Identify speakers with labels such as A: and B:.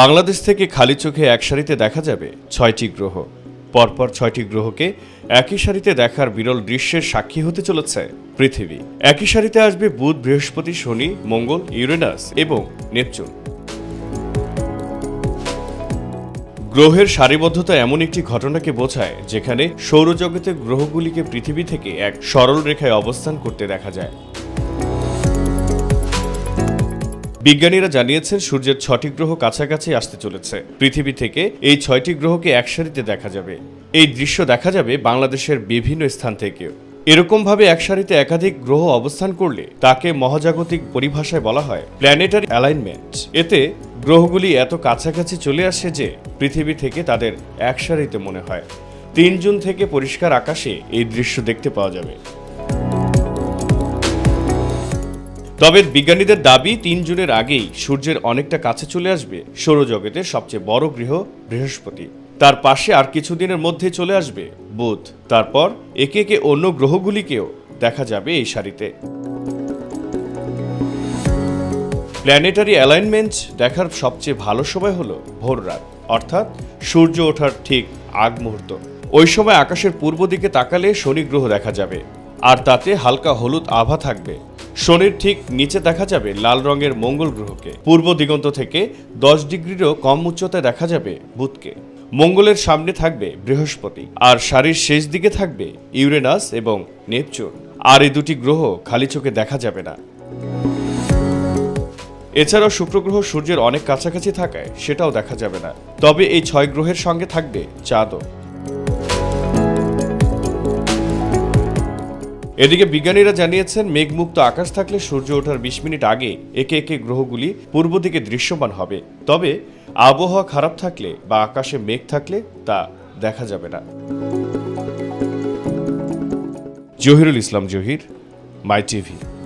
A: বাংলাদেশ থেকে খালি চোখে এক সারিতে দেখা যাবে ছয়টি গ্রহ। পরপর ছয়টি গ্রহকে একই সারিতে দেখার বিরল দৃশ্যের সাক্ষী হতে চলেছে পৃথিবী। একই সারিতে আসবে বুধ, বৃহস্পতি, শনি, মঙ্গল, ইউরেনাস এবং নেপচুন। গ্রহের সারিবদ্ধতা এমন একটি ঘটনাকে বোঝায় যেখানে সৌরজগতের গ্রহগুলিকে পৃথিবী থেকে এক সরল রেখায় অবস্থান করতে দেখা যায়। বিজ্ঞানীরা জানিয়েছেন, সূর্যের ছটি গ্রহ কাছাকাছি আসতে চলেছে। পৃথিবী থেকে এই ছয়টি গ্রহকে একসারিতে দেখা যাবে। এই দৃশ্য দেখা যাবে বাংলাদেশের বিভিন্ন স্থান থেকেও। এরকমভাবে একসারিতে একাধিক গ্রহ অবস্থান করলে তাকে মহাজাগতিক পরিভাষায় বলা হয় প্ল্যানেটারি অ্যালাইনমেন্ট। এতে গ্রহগুলি এত কাছাকাছি চলে আসে যে পৃথিবী থেকে তাদের একসারিতে মনে হয়। তিন জুন থেকে পরিষ্কার আকাশে এই দৃশ্য দেখতে পাওয়া যাবে। তবে বিজ্ঞানীদের দাবি, তিন জুনের আগেই সূর্যের অনেকটা কাছে চলে আসবে সৌরজগতের সবচেয়ে বড় গৃহ বৃহস্পতি। তার পাশে আর কিছুদিনের মধ্যে চলে আসবে বুধ। তারপর একে একে অন্য গ্রহগুলিকেও দেখা যাবে এই সারিতে। প্ল্যানেটারি অ্যালাইনমেন্ট দেখার সবচেয়ে ভালো সময় হলো ভোর রাত, অর্থাৎ সূর্য ওঠার ঠিক আগ মুহূর্ত। ওই সময় আকাশের পূর্ব দিকে তাকালে শনি গ্রহ দেখা যাবে। আর তাতে হালকা হলুদ আভা থাকবে। শনির ঠিক নিচে দেখা যাবে লাল রঙের মঙ্গল গ্রহকে। পূর্ব দিগন্ত থেকে দশ ডিগ্রিরও কম উচ্চতায় দেখা যাবে বুধকে। মঙ্গলের সামনে থাকবে বৃহস্পতি, আর সারির শেষ দিকে থাকবে ইউরেনাস এবং নেপচুন। আর এই দুটি গ্রহ খালি চোখে দেখা যাবে না। এছাড়াও শুক্রগ্রহ সূর্যের অনেক কাছাকাছি থাকায় সেটাও দেখা যাবে না। তবে এই ছয় গ্রহের সঙ্গে থাকবে চাঁদও। এদিকে বিজ্ঞানীরা জানিয়েছেন, মেঘমুক্ত আকাশ থাকলে সূর্য ওঠার বিশ মিনিট আগে একে একে গ্রহগুলি পূর্ব দিকে দৃশ্যমান হবে। তবে আবহাওয়া খারাপ থাকলে বা আকাশে মেঘ থাকলে তা দেখা যাবে না। Zahirul Islam Zahir, my TV.